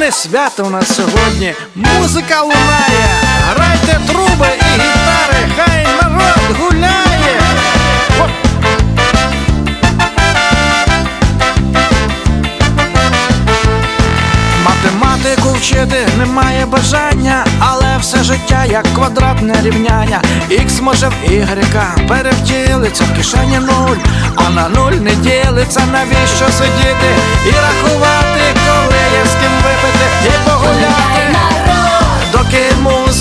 Чарівне свято у нас сьогодні. Музика лунає. Грайте труби і гітари, хай народ гуляє. Математику вчити немає бажання, але все життя як квадратне рівняння. Х може в Y перевтілиться в кишені нуль, а на нуль не ділиться, навіщо сидіти і рахувати,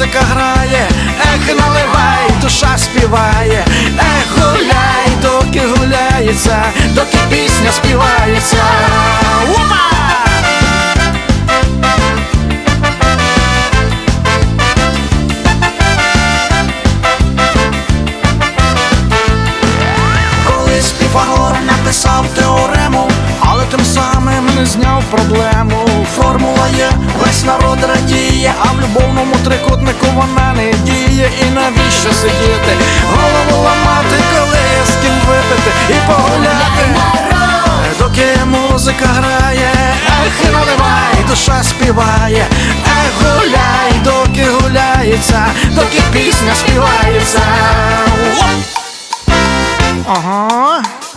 музика грає, ех наливай, душа співає, ех гуляй, доки гуляється, доки пісня співається. Колись Піфагор написав теорему, але тим самим не зняв проблему. Формула є, весь народ радіє, а в любовному трикутнику вона не діє. І навіщо сидіти? Голову ламати, коли з ким випити і погуляти. Доки музика грає, ех наливай, душа співає, ех гуляй, доки гуляється, доки пісня співається. Uh huh.